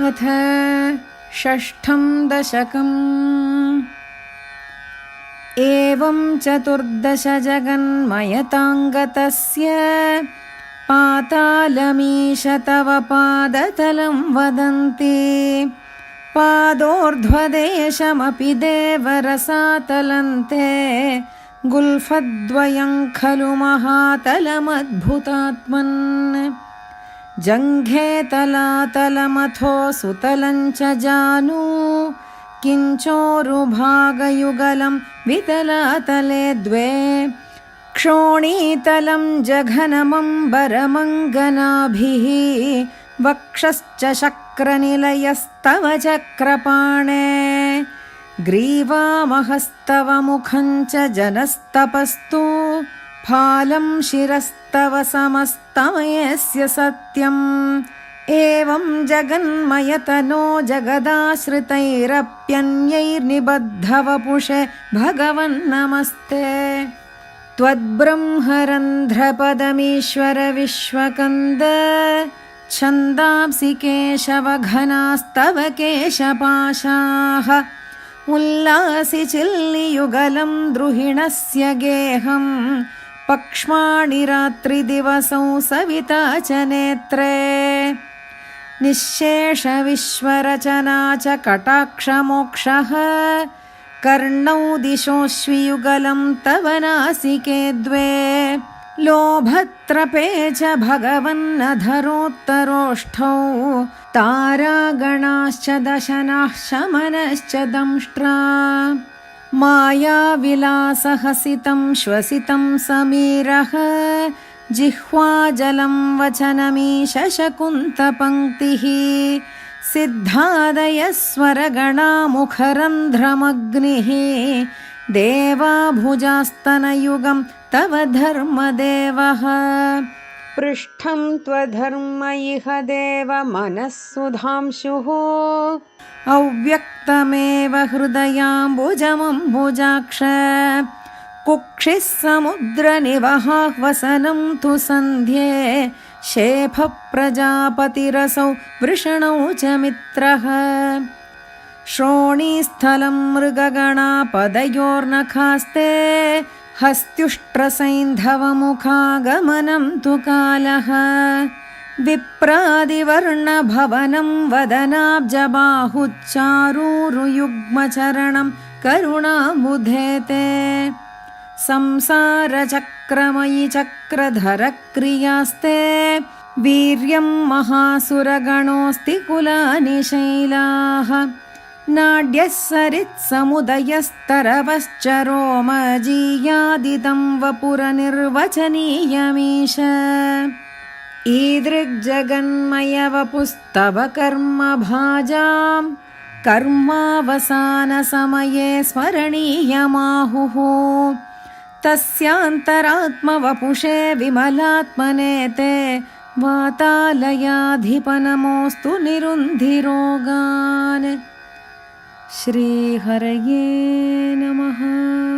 अथ षष्ठं दशकम्। एवं चतुर्दशजगन्मयताङ्गतस्य पातालमीश तव पादतलं वदन्ति। पादोर्ध्वदेशमपि देवरसातलन्ते। गुल्फद्वयं खलु महातलमद्भुतात्मन् जङ्घे तलातलमथो सुतलं च जानु। किञ्चोरुभागयुगलं वितलातले द्वे। क्षोणीतलं जघनमम्बरमङ्गनाभिः वक्षश्च शक्रनिलयस्तव चक्रपाणे। ग्रीवामहस्तव मुखं च जनस्तपस्तु फालं शिरस्तव समस्तमयस्य सत्यम्। एवं जगन्मयतनो जगदाश्रितैरप्यन्यैर्निबद्धवपुषे भगवन्नमस्ते। त्वद्ब्रह्मरन्ध्रपदमीश्वर विश्वकन्द छन्दांसि केशवघनास्तव केशपाशाः। उल्लासि चिल्लियुगलं द्रुहिणस्य गेहम् पक्ष्माणि रात्रिदिवसौ सविता च नेत्रे। निःशेषविश्वरचना च कटाक्षमोक्षः। कर्णौ दिशोऽश्वियुगलं तव नासिके द्वे। लोभत्रपे च भगवन्नधरोत्तरोष्ठौ। तारागणाश्च दशनाः शमनश्च दंष्ट्रा मायाविलासहसितं श्वसितं समीरः जिह्वाजलं वचनमीशशकुन्तपङ्क्तिः सिद्धादयस्वरगणामुखरन्ध्रमग्निः देवाभुजास्तनयुगं तव धर्मदेवः पृष्ठं त्वधर्म इह देवमनःसुधांशुः अव्यक्तमेव हृदयाम्बुजमम्बुजाक्ष कुक्षिः समुद्रनिवहाह्वसनं तु सन्ध्ये। शेफप्रजापतिरसौ वृषणौ च मित्रः। श्रोणीस्थलं मृगगणापदयोर्नखास्ते हस्त्युष्ट्रसैन्धवमुखागमनं तु कालः। विप्रादिवर्णभवनं वदनाब्जबाहुच्चारूरुयुग्मचरणं करुणाबुधेते संसारचक्रमयि चक्रधरक्रियास्ते वीर्यं महासुरगणोऽस्ति कुलानि शैलाः नाड्यः सरित्समुदयस्तरवश्च रोमजीयादितं वपुरनिर्वचनीयमीश। ईदृग्जगन्मयवपुस्तव कर्मभाजां कर्मावसानसमये स्मरणीयमाहुः। तस्यान्तरात्मवपुषे विमलात्मने ते वातालयाधिपनमोऽस्तु निरुन्धिरोगान् श्रीहरये नमः।